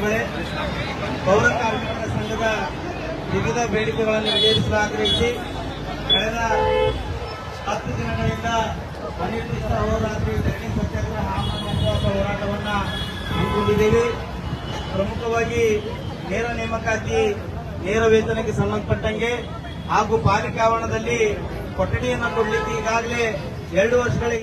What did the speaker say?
ಬಂಧುಗಳೇ ಪೌರ ಕಾರ್ಮಿಕರ ಸಂಘದ ವಿವಿಧ ಬೇಡಿಕೆಗಳನ್ನು ಈಡೇರಿಸಲಾಗ್ರಹಿಸಿ ಕಳೆದ ಹತ್ತು ದಿನಗಳಿಂದ ಅನಿರ್ದಿಷ್ಟ ಹೋರಾಟ ಧರಣಿ ಸತ್ಯಾಗ್ರಹ ಆಮದ ಹೋರಾಟವನ್ನು ಹಮ್ಮಿಕೊಂಡಿದ್ದೇವೆ. ಪ್ರಮುಖವಾಗಿ ನೇರ ನೇಮಕಾತಿ, ನೇರ ವೇತನಕ್ಕೆ ಸಂಬಂಧಪಟ್ಟಂಗೆ ಹಾಗೂ ಪಾಲಿಕೆ ಆವರಣದಲ್ಲಿ ಕೊಠಡಿಯನ್ನು ಕೊಡಲಿಕ್ಕೆ ಈಗಾಗಲೇ ಎರಡು ವರ್ಷಗಳಿಗೆ